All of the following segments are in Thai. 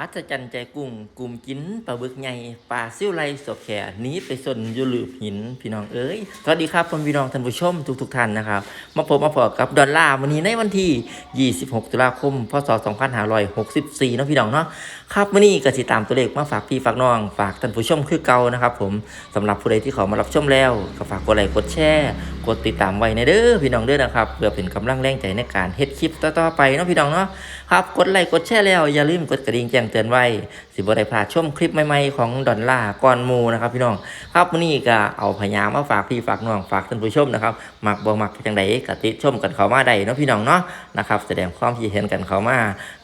อัศจรรย์ใจกุ้งกลุ่มกินปลาบึกใหญ่ปลาซิ่วไรสดแขหนี้ไปสนยูลืบหินพี่น้องเอ้ยสวัสดีครับพี่น้องท่านผู้ชมทุกทุกๆท่านนะครับ มาพบมาพอกับดอลลาร์วันนี้ในวันที่ 26 ตุลาคม พศ 2564เนาะพี่น้องเนาะครับวันนี้ก็สิดตามตัวเลขมาฝากพี่ฝากน้อง ฝากท่านผู้ชมคือเก่านะครับ ผมสำหรับผู้ใดที่เขามารับชมแล้วก็ฝากกดไลค์กดแชร์กดติดตามไว้ในเด้อพี่น้องเด้อนะครับเพื่อเป็นกำลังแรงใจในการเฮ็ดคลิปต่อๆไปเนาะพี่น้องเนาะครับกดไลค์กดแชร์แล้วอย่าลืมกดกระดิ่งแจ้งเตือนไว้ สิบ่ได้พลาดชมคลิปใหม่ๆของดอนล่าก่อนมูนะครับพี่น้องครับวันนี้ก็เอาพยามมาฝากพี่ฝากน้องฝากท่านผู้ชมนะครับมักบ่มักจังใดกติชมกันเขามาได้เนาะพี่น้องเนาะนะครับแสดงความคิดเห็นกันเขามา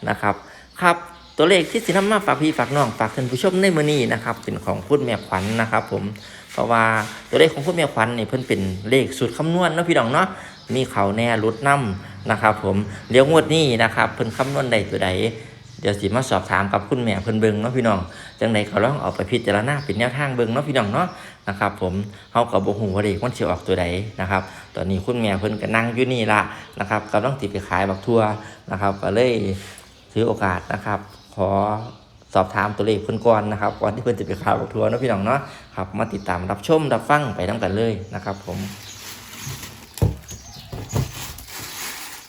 นะครับครับตัวเลขที่สินำมาฝากพี่ฝากน้องฝากท่านผู้ชมในมือนี้นะครับเป็นของคุณแม่ขวัญนะครับ ผมเพราะว่าตัวเลขของคุณแม่ขวัญนี่เพิ่นเป็นเลขสูตรคำนวณเนาะพี่น้องเนาะมีเขาแน่รุดนํนะครับ ผมเดี๋ยวงวดนี้นะครับเพิ่นคำนวณได้ตัวใด เดี๋ยวสิมาสอบถามกับคุณแม่เพิ่นเบิงเนาะพี่น้องจังไดเขาลองเอาไปพิจารณาเป็นแนวทางเบิงเนาะพี่น้องเนาะนะครับผมเฮาก็บ่ฮู้ว่าเด็กมันสิออกตัวใดนะครับ ตอนนี้คุณแม่เพิ่นก็นั่งอยู่นี่ละนะครับกำลังสิไปขายบักทั่วนะครับ ก็เลยถือโอกาสนะครับ ขอสอบถามตัวเลขเพิ่นก่อนนะครับก่อนที่เพิ่นจะไปขายบักทั่วเนาะพี่น้องเนาะครับมาติดตามรับชมรับฟังไปนํกันเลยนะครับ ผม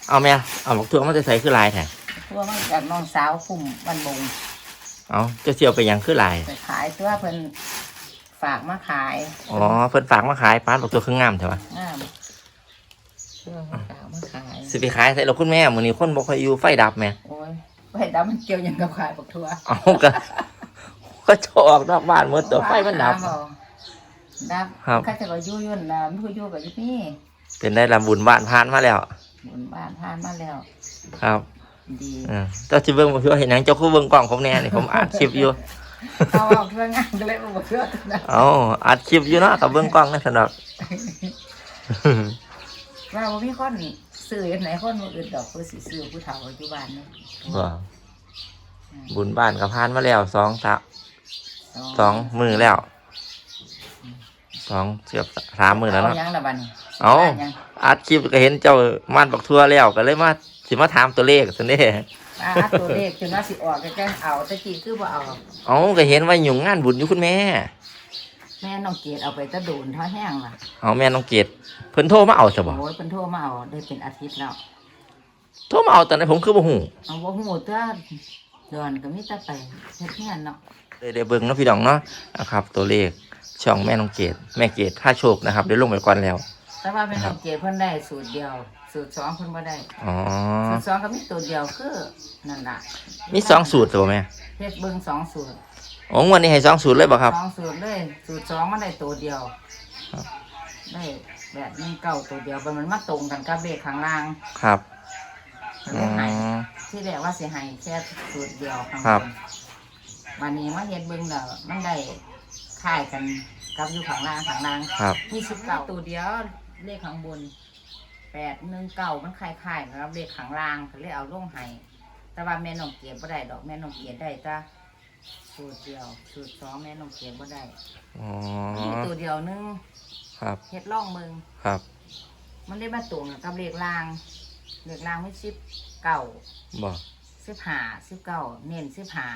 เอาแม่เอาบักทั่วมาจะใส่คือลายแท้ ตัวมันจากน้องสาวคุมบันบงเอาจะเสียวไปหยังคือลายไปขายตัวเพิ่นฝากมาขายอ๋อเพิ่นฝากมาขายปานบอกตัวเครื่องงามใช่ปะงามเพื่อมาฝากมาขายสิไปขายใส่เราคุณแม่มื้อนี้คนบ่ค่อยอยู่ไฟดับแหม่โอ้ยไปดำมันเกี่ยวหยังกับขายบักทั่วเอาก็ก็จะออกนอกบ้านหมดตัวไฟมันดับ เอาดับครับข้าจะก็อยู่ยุ่นนะมันก็อยู่กับยี่นี่เป็นได้ลำบุญบ้านผ่านมาแล้วบนบ้านผ่านมาแล้ว ครับ ดีเออเจ้าสิเบิ่งบ่คือว่าเห็นหยังเจ้าคือเบิ่งกล้องผมแน่นี่ผมอัดคลิปอยู่เอาเอาเครื่องงานก็เลยมาบักทั่วตัวนั้นเอาอัดคลิปอยู่เนาะกับเบิ่งกล้องนั่นสนอกว่าบ่มีคนซื้ออันไหนคนบ่อื่นดอกเพื่อสิซื้อผู้เฒ่าปัจจุบันนี่ว่าบุญบ้านก็ผ่านมาแล้วสองสามสองมือแล้วสองเกือบสามมือแล้วเนาะเอายังละบัดนี้เอายังอัดคลิปก็เห็นเจ้ามันบักทั่วแล้วก็เลยมา สิมาถามตัวเลขซั่นเด้อ่าตัวเลขจนว่าสิออกก็แจ้งเอาแตะกี้คือบ่เอา เอาก็เห็นว่าอยู่งานบุญอยู่คุณแม่ แม่น้องเกดเอาไปตะโดนเท่าแห้งล่ะเอาแม่น้องเกดเพิ่นโทรมาเอาซะบ่โอ้ยเพิ่นโทรมาเอาได้เป็นอาทิตย์แล้วโทรมาเอาตอนนั้นผมคือบ่ฮู้เอาบ่ฮู้ตัวเดือนก็มีแต่ไปเฮ็ดงานเนาะเลยได้เบิ่งเนาะพี่น้องเนาะนะครับ ตัวเลขช่องแม่น้องเกดแม่เกดท่าโชคนะครับได้ลงไปก่อนแล้ว แต่ว่าแม่น้องเกดเพิ่นได้สูตรเดียว สูตรสองเพิ่นบ่ได้ อ๋อ สูตรสองก็มีตัวเดียวคือนั่นล่ะมีสองสูตรตัวแม่เฮ็ดเบิ่งสองสูตรโอ้งวันนี้ให้สองสูตรเลยบ่ครับ สองสูตรเลยสูตรสองมันได้ตัวเดียวครับ ได้แบบหนึงเก่าตัวเดียวมันมาตรงกันกับเลขข้างล่างครับมันอืเลยให้ ม ที่แรกว่าสิให้แค่สูตรเดียวข้างครับ นวันนี้มาเฮ็ดเบิ่งแล้วมันได้ค่ายกันกับอยู่ข้างล่างข้างล่างครับ มีสิบเก้าตัวเดียว เลขข้างบนแปดหนึ่งเก้ามันคล้ายๆนะครับเลขข้างล่างก็เลยเอาลงให้แต่ว่าแม่น้องเกียรบ่ได้ดอกแม่น้องเกียรได้จ้าสูตรเดียวสูตรสองแม่น้องเกียรบ่ได้อ๋อมีตัวเดียวหนึงครับเฮ็ดล่องเมืองครับ มันได้มาตรงกับเลขล่างเลขล่างไม่สิบเก้าบ่สิบห้าสิบเก้าเน้นสิบห้า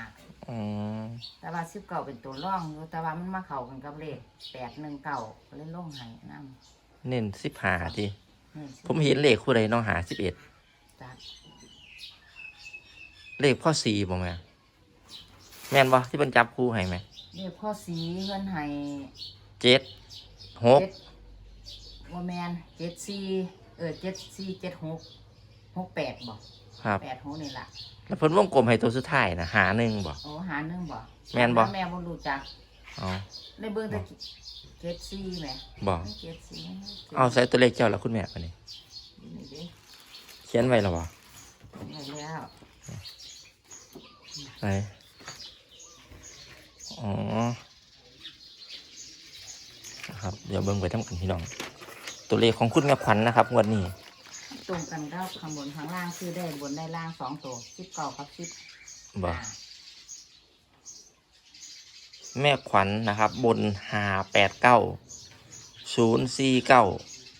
อืมแต่ว่าสิบเก้าเป็นตัวร่องอยู่แต่ว่ามันมาเข้ากันกับเลขแปดหนึ่งเก้าก็เลยลงให้น้ำ เน้น15ทีนี่ผมเห็นเลขคู่ใดน้องหา11จ้ะเลขพ่อ4บ่แม่แม่นบ่ที่เพิ่นจับคู่ให้แม่เลขพ่อสีเงินให้เจ็ดหกเจ็ดว่าแมนเจ็ดสี่เออเจ็ดสี่เจ็ดหกหกแปดบอกครับแปดหกนี่ละแล้วเพิ่นวงกลมให้ตัวสุดท้ายนะหาหนึ่งบ่โอ้หาหนึ่งบอกแม่นบ่แม่บ่รู้จักเอาในเบื้องแตะ เจ็ดสี่แหม่บ่ไม่เจ็ดสี่เอาใส่ตัวเลขเจ้าแล้วคุณแม่ปะนี่นี่ดิเขียนไว้แล้วบ่ได้แล้วไหนอ๋อนะครับ เดี๋ยวเบิ่งไปทำกันพี่น้อง ตัวเลขของคุณแม่ขวัญนะครับงวดนี้ ตรงกันก็ข้างบนข้างล่างคือได้บนได้ล่างสองตัวสิบเก้ากับสิบบ่ห้า แม่ขวัญนะครับ บนหาแปดเก้าศูนย์สี่เก้า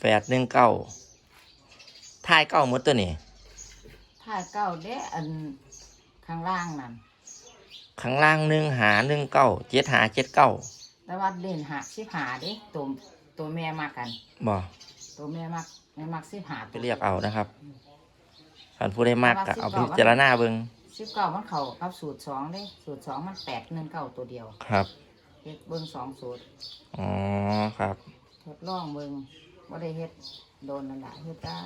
แปดหนึ่งเก้าท้ายเก้าหมดตัวนี้ถ้าเก้าเด้อันข้างล่างนั่นข้างล่างหนึ่งหาหนึ่งเก้าเจ็ดหาเจ็ดเก้าแต่ว่าเล่นหาสิบหาเด้ตัวตัวแม่มากันบ่ตัวแม่มักแม่มักสิบหาไปเรียกเอานะครับท่านผู้ได้มากก็เอาไปพิจารณาเบิ่ง สิบเก้ามันเข่ากับสูตรสองเด้สูตรสองมันแปดหนึ่งเก้าตัวเดียวครับเฮ็ดเบิ้งสองสูตรอ๋อครับทดลองเบิ้งว่าได้เฮ็ดโดนนั่นแหละเฮ็ดได้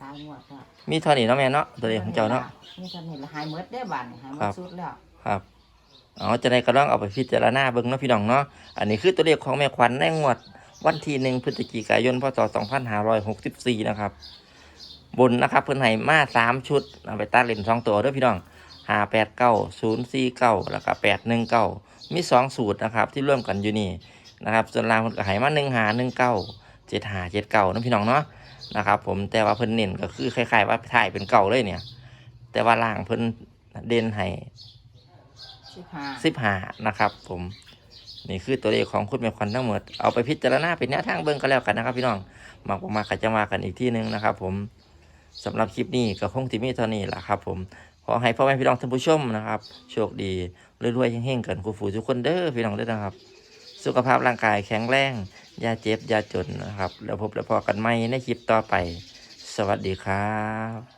ตายหมดก็มีเท่านี้เนาะแม่เนาะตัวเลขของเจ้าเนาะนี่ท่านเห็นละหายเมดได้อบานนี่หายเมครัดบสุดแล้วครับอ๋อจะได้ก็ต้องเอาไปพิจารณาเบิ่งเนาะพี่น้องเนาะอันนี้คือตัวเลขของแม่ขวัญในงวดวันที่หนึ่งพฤศจิกายนพศ2564นะครับ บนนะครับเพิ่นให้มาสามชุดเอาไปตัดเล่นสองตัวเด้วยพี่น้องห้าแปดเก้าศูนย์สี่เก้าแล้วก็แปดหนึ่งเก้ามีสองสูตรนะครับที่ร่วมกันอยู่นี่นะครับส่วนล่างเพิ่นก็ให้มาหนึ่งหาหนึ่งเก้าเจ็ดหาเจ็ดเก้านะพี่น้องเนาะนะครับผมแต่ว่าเพิ่นเน้นก็คือคล้ายๆว่าถ่ายเป็นเก่าเลยเนี่ย แต่ว่าล่างเพิ่นเด่นให้สิบห้าสิบหานะครับ ผมนี่คือตัวเลขของคุณแม่ควันทั้งหมด เอาไปพิจารณาเป็นแนวทางเบิ่งก็แล้วกันนะครับ พี่น้องมากกว่ามาก็จะมากันอีกที่หนึงนะครับ ผม สำหรับคลิปนี้ก็คงที่มีเท่านี้แหละครับ ผมขอให้พ่อแม่พี่น้องท่านผู้ชมนะครับ โชคดีรวยๆเฮงๆกันกูฟูทุกคนเด้อพี่น้องเด้อนะครับ สุขภาพร่างกายแข็งแรงอย่าเจ็บอย่าจนนะครับ แล้วพบแล้วพอกันใหม่ในคลิปต่อไป สวัสดีครับ